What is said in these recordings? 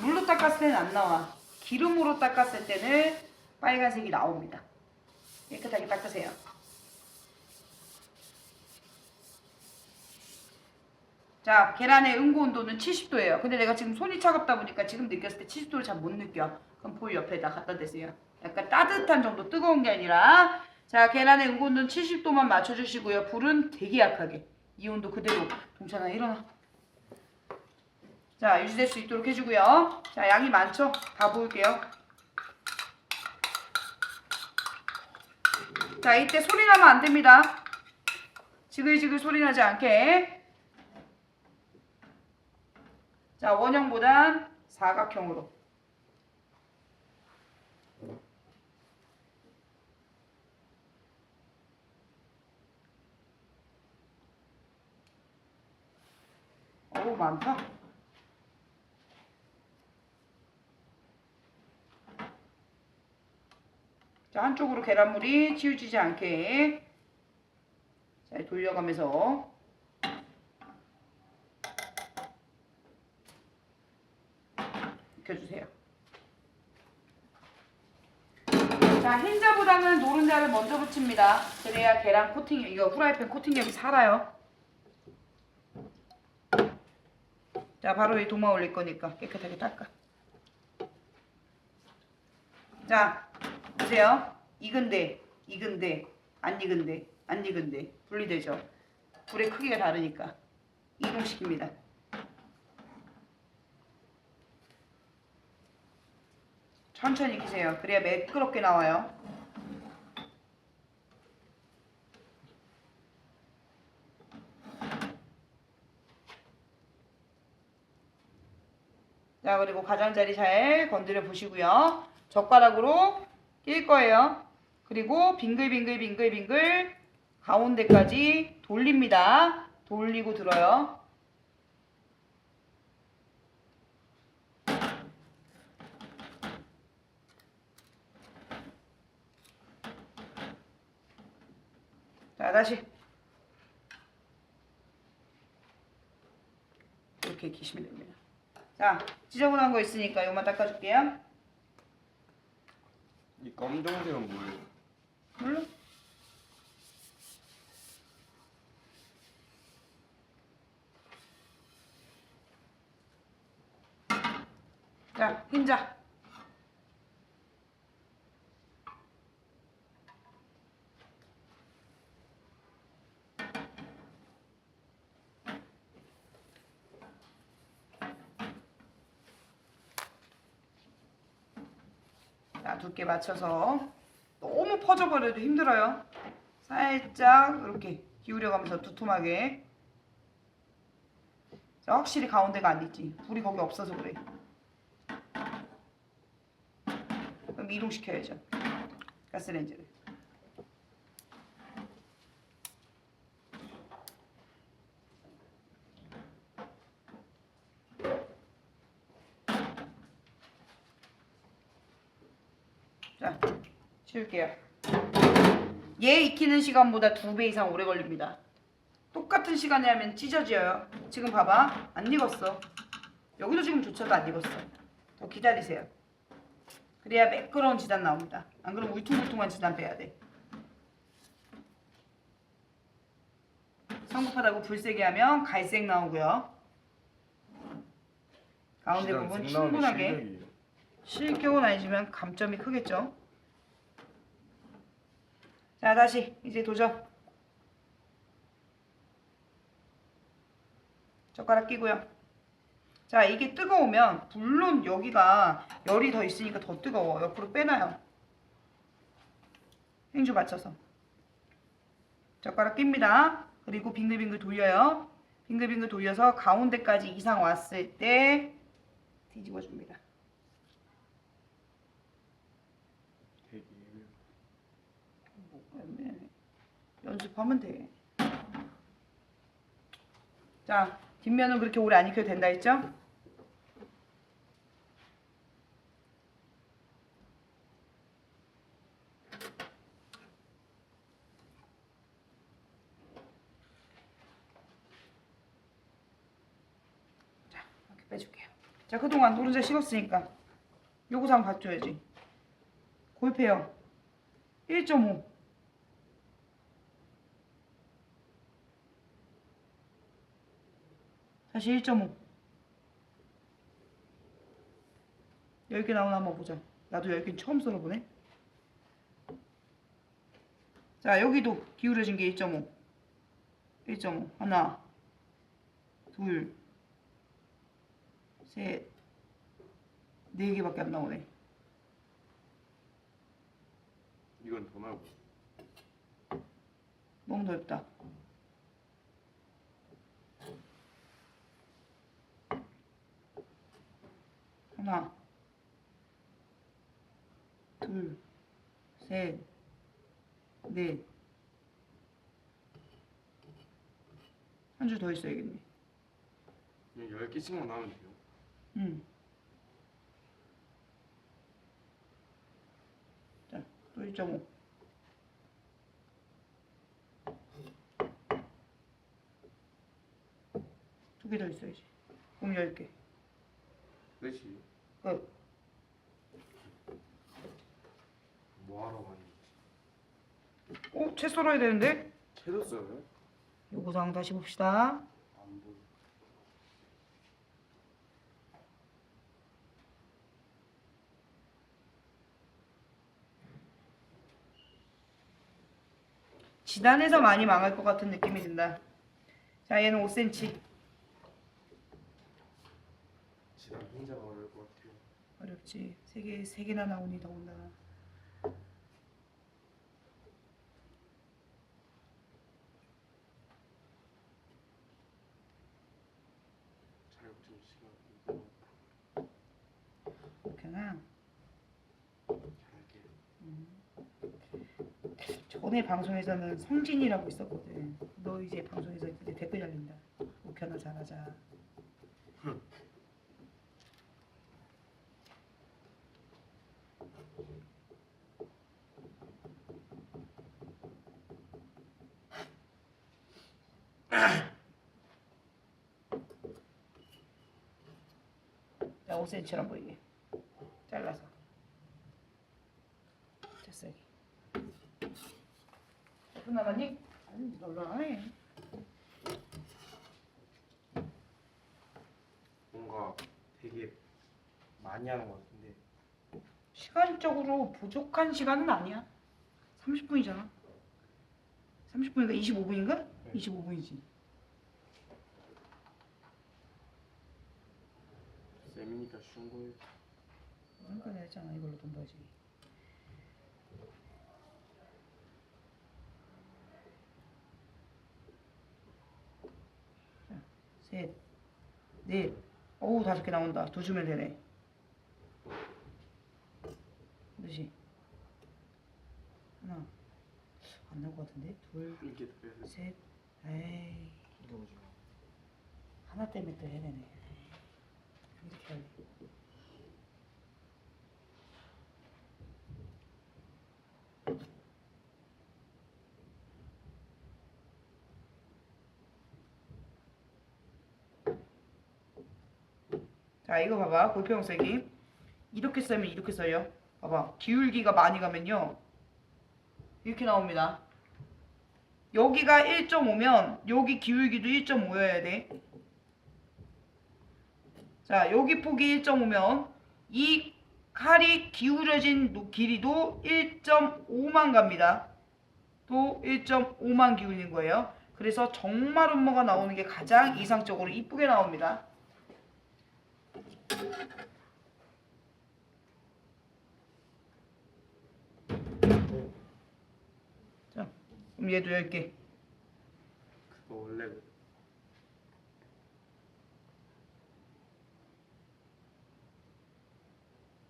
물로 닦았을 때는 안 나와. 기름으로 닦았을 때는 빨간색이 나옵니다. 깨끗하게 닦으세요. 자, 계란의 응고 온도는 70도예요. 근데 내가 지금 손이 차갑다 보니까 지금 느꼈을 때 70도를 잘 못 느껴. 그럼 볼 옆에다 갖다 대세요. 약간 따뜻한 정도, 뜨거운 게 아니라. 자, 계란의 응고 온도는 70도만 맞춰주시고요. 불은 되게 약하게. 이 온도 그대로. 동찬아, 일어나. 자, 유지될 수 있도록 해주고요. 자, 양이 많죠? 다 부을게요. 자, 이때 소리 나면 안 됩니다. 지글지글 소리 나지 않게. 자, 원형보단 사각형으로. 어우, 많다. 자, 한쪽으로 계란물이 치우치지 않게 잘 돌려가면서 익혀주세요. 자, 흰자보다는 노른자를 먼저 붙입니다. 그래야 계란 코팅, 이거 후라이팬 코팅력이 살아요. 자, 바로 이 도마 올릴 거니까 깨끗하게 닦아. 자, 보세요. 익은데, 익은데, 안 익은데, 안 익은데 분리되죠. 불의 크기가 다르니까 이동시킵니다. 천천히 익히세요. 그래야 매끄럽게 나와요. 자, 그리고 가장자리 잘 건드려 보시고요. 젓가락으로 낄 거예요. 그리고 빙글빙글 빙글빙글 가운데까지 돌립니다. 돌리고 들어요. 자, 다시. 이렇게 기시면 됩니다. 자, 지저분한 거 있으니까 이것만 닦아줄게요. 이 검정색은 뭐예요? 물론. 자, 흰자. 자, 두께 맞춰서 너무 퍼져버려도 힘들어요. 살짝 이렇게 기울여가면서 두툼하게. 자, 확실히 가운데가 안 있지. 불이 거기 없어서 그래. 그럼 이동시켜야죠. 가스레인지를. 자, 치울게요. 얘 익히는 시간보다 두 배 이상 오래 걸립니다. 똑같은 시간에 하면 찢어져요. 지금 봐봐. 안 익었어. 여기도 지금 조차도 안 익었어. 더 기다리세요. 그래야 매끄러운 지단 나옵니다. 안 그러면 울퉁불퉁한 지단 빼야 돼. 성급하다고 불세게 하면 갈색 나오고요. 가운데 부분 충분하게. 실격은 아니지만 감점이 크겠죠. 자 다시 이제 도전. 젓가락 끼고요. 자 이게 뜨거우면 물론 여기가 열이 더 있으니까 더 뜨거워. 옆으로 빼놔요. 행주 맞춰서. 젓가락 낍니다. 그리고 빙글빙글 돌려요. 빙글빙글 돌려서 가운데까지 이상 왔을 때 뒤집어 줍니다. 되게 연습하면 돼. 자, 뒷면은 그렇게 오래 안 익혀도 된다 했죠? 자, 이렇게 빼줄게요. 자 그동안 노른자 식었으니까 상 받줘야지 골패요 1.5 다시 1.5 10개 나오나 한번 보자 나도 10개 처음 썰어보네 자 여기도 기울어진 게 1.5 1.5 하나 둘 셋, 네 개밖에 안 나오네. 이건 더 나고. 너무 넓다. 하나, 둘, 셋, 넷. 한 줄 더 있어야겠네. 그냥 열 개씩만 나오면 돼요. 응. 자, 또 1.5. 두 개 더 있어야지. 그럼 10개. 끝이 끝. 뭐하러 가니? 어? 채 썰어야 되는데? 채도 써요? 요구사항 다시 봅시다. 안 보여. 지단에서 많이 망할 것 같은 느낌이 든다. 자, 얘는 5cm. 지난 혼자가 어려울 것 같아요. 어렵지. 세 개, 세 개나 나오니 더군다나. 잘할게요. 전에 방송에서는 성진이라고 있었거든. 너 이제 방송에서 이제 댓글 달린다. 오켜나 잘하자. 자, 5cm란 보이게 잘라서 됐어. 몇 남았니? 아니 널널하네. 뭔가 되게 많이 하는 것 같은데 시간적으로 부족한 시간은 아니야. 30분이잖아. 30분이니까 25분인가? 네. 25분이지. 쌤이니까 쉬운 거예요. 그러니까 했잖아. 이걸로 돈 벌지. 자, 셋, 넷, 어우 다섯 개 나온다. 두 주면 되네. 그렇지. 하나, 안 나올 것 같은데? 둘, 이게 셋, 에이. 이거 보지 마. 하나 때문에 또 해야 되네. 이렇게. 자 이거 봐봐 골평 세기. 이렇게 쓰면 이렇게 써요 봐봐 기울기가 많이 가면요. 이렇게 나옵니다. 여기가 1.5면 여기 기울기도 1.5여야 돼 자, 여기 폭이 1.5면 이 칼이 기울어진 노- 길이도 1.5만 갑니다. 또 1.5만 기울는 거예요. 그래서 정말 음모가 나오는 게 가장 이상적으로 이쁘게 나옵니다. 자, 그럼 얘도 10개. 그거 원래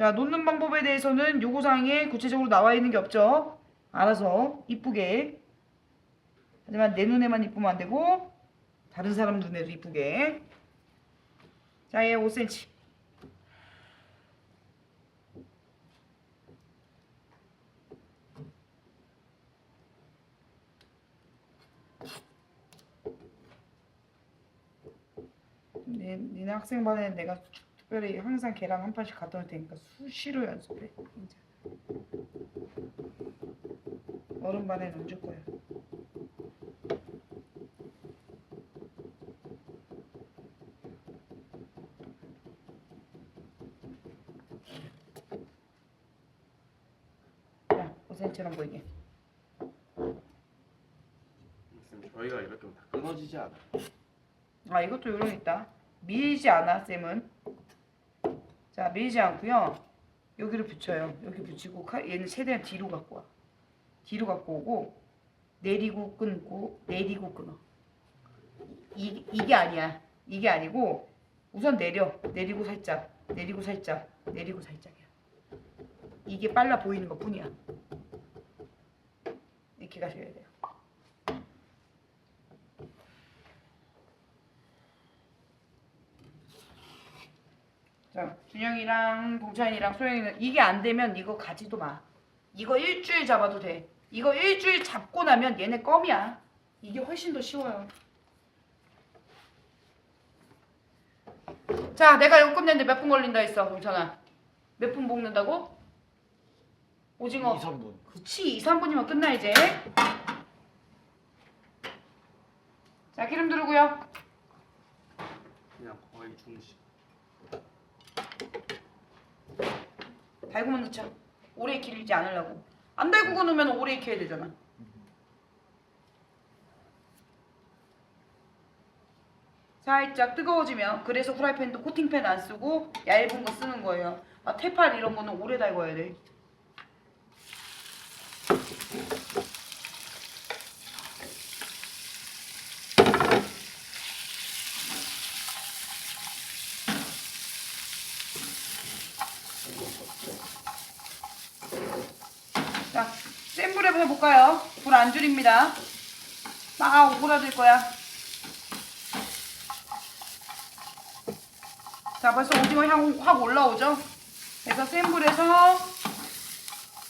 자, 놓는 방법에 대해서는 요구사항에 구체적으로 나와 있는 게 없죠. 알아서 이쁘게. 하지만 내 눈에만 이쁘면 안 되고 다른 사람 눈에도 이쁘게. 자, 얘 5cm. 네, 니네 학생 반에 내가 특별히 항상 계란 한 판씩 갖다 놓을 테니까 수시로 연습해. 진짜. 어른 반에 얹을 거야. 자, 5cm처럼 보이게. 쌤 저희가 이렇게 하면 다 끊어지지 않아요? 아 이것도 요령 있다. 밀지 않아 쌤은. 자 밀지 않고요. 여기를 붙여요. 여기 붙이고 칼- 얘는 최대한 뒤로 갖고 와. 뒤로 갖고 오고 내리고 끊고 내리고 끊어. 이 이게 아니야. 이게 아니고 우선 내려 내리고 살짝 내리고 살짝 내리고 살짝이야. 이게 빨라 보이는 것 뿐이야. 이렇게 가셔야 돼요. 자, 준영이랑 동찬이랑 소영이는 이게 안 되면 이거 가지도 마. 이거 일주일 잡아도 돼. 이거 일주일 잡고 나면 얘네 껌이야. 이게 훨씬 더 쉬워요. 자, 내가 이거 끝냈는데 몇 분 걸린다 했어, 동찬아. 몇 분 볶는다고? 오징어. 2, 3분 그치, 2, 3분이면 끝나 이제. 자, 기름 두르고요. 그냥 거의 중식 달구면 넣자. 오래 익히지 않으려고. 안 달구고 넣으면 오래 익혀야 되잖아. 살짝 뜨거워지면 그래서 후라이팬도 코팅팬 안 쓰고 얇은 거 쓰는 거예요. 아, 테팔 이런 거는 오래 달궈야 돼. 자, 해볼까요? 불 안 줄입니다. 막 오그라들 거야. 자, 벌써 오징어 향 확 올라오죠? 그래서 센 불에서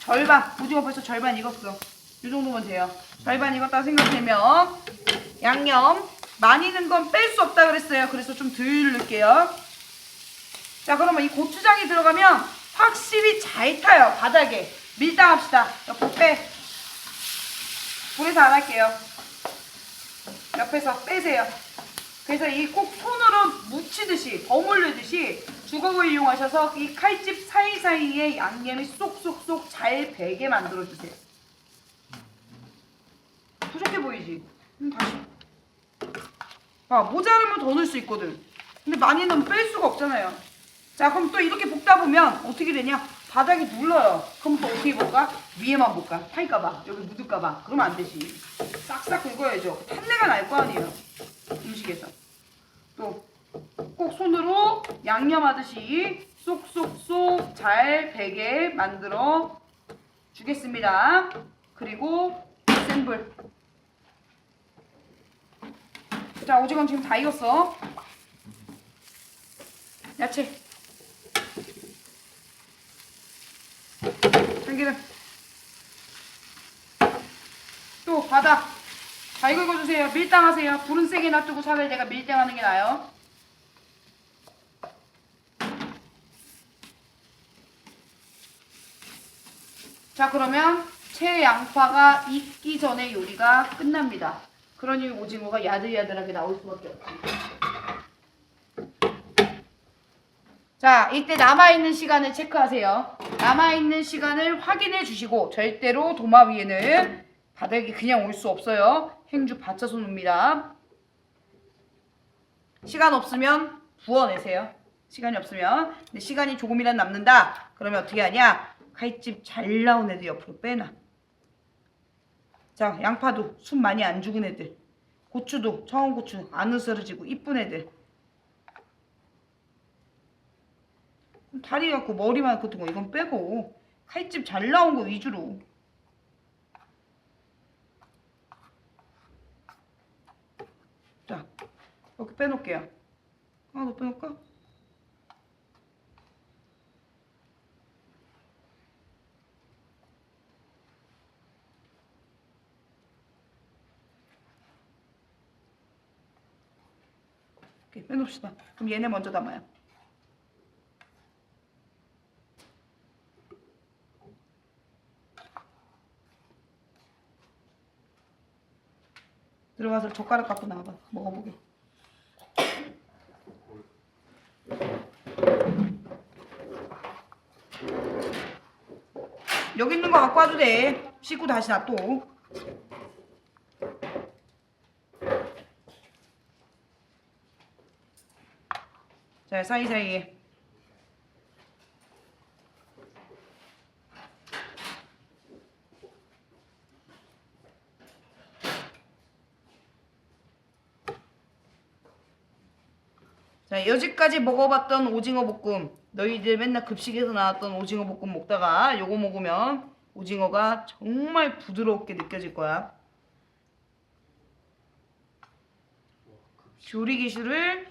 절반, 오징어 벌써 절반 익었어. 이 정도면 돼요. 절반 익었다 생각되면 양념 많이 넣은 건뺄 수 없다 그랬어요. 그래서 좀 덜 넣을게요. 자, 그러면 이 고추장이 들어가면 확실히 잘 타요. 바닥에. 밀당합시다. 옆으로 빼. 불에서 안 할게요. 옆에서 빼세요. 그래서 이 꼭 손으로 묻히듯이 버무르듯이 주걱을 이용하셔서 이 칼집 사이사이에 양념이 쏙쏙쏙 잘 배게 만들어 주세요. 부족해 보이지? 음, 다시. 아 모자르면 더 넣을 수 있거든. 근데 많이 넣으면 뺄 수가 없잖아요. 자 그럼 또 이렇게 볶다 보면 어떻게 되냐? 바닥이 눌러요. 그럼 또 어떻게 볶아? 위에만 볶아. 타일까봐 여기 묻을까봐. 그러면 안 되지. 싹싹 긁어야죠. 탄내가 날 거 아니에요. 음식에서. 또 꼭 손으로 양념하듯이 쏙쏙쏙 잘 배게 만들어 주겠습니다. 그리고 센 불. 자 오징어 지금 다 익었어. 야채. 참기름. 또 바닥. 잘 긁어주세요. 밀당하세요. 세게 놔두고 차라리 내가 밀당하는 게 나아요. 자 그러면 채 양파가 익기 전에 요리가 끝납니다. 그러니 오징어가 야들야들하게 나올 수밖에 없습니다. 자, 이때 남아있는 시간을 체크하세요. 남아있는 시간을 확인해 주시고 절대로 도마 위에는 바닥이 그냥 올 수 없어요. 행주 받쳐서 놓습니다. 시간 없으면 부어내세요. 시간이 없으면. 근데 시간이 조금이라도 남는다. 그러면 어떻게 하냐? 칼집 잘 나온 애들 옆으로 빼놔. 자, 양파도 숨 많이 안 죽은 애들. 고추도 청원고추 안 으스러지고 이쁜 애들. 다리 갖고 머리만 같은 거 이건 빼고 칼집 잘 나온 거 위주로. 자, 이렇게 빼놓을게요. 하나 더 빼놓을까? 이렇게 빼놓읍시다. 그럼 얘네 먼저 담아요. 들어가서 젓가락 갖고 나와봐. 먹어보게. 여기 있는 거 갖고 와도 돼. 씻고 다시 놔둬. 자, 사이사이에. 자, 여지까지 먹어봤던 오징어 볶음. 너희들 맨날 급식에서 나왔던 오징어 볶음 먹다가 요거 먹으면 오징어가 정말 부드럽게 느껴질 거야. 조리 기술을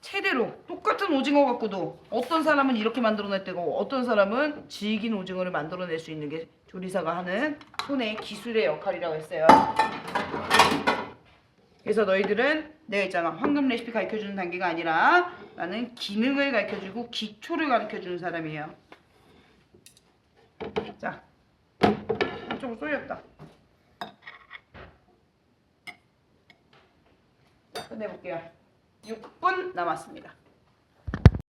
최대로 똑같은 오징어 갖고도 어떤 사람은 이렇게 만들어냈다고 어떤 사람은 질긴 오징어를 만들어낼 수 있는 게 조리사가 하는 손의 기술의 역할이라고 했어요. 그래서 너희들은 내가 있잖아 황금 레시피 가르쳐주는 단계가 아니라 나는 기능을 가르쳐주고 기초를 가르쳐주는 사람이에요. 자, 이쪽으로 쏠렸다. 끝내볼게요. 6분 남았습니다.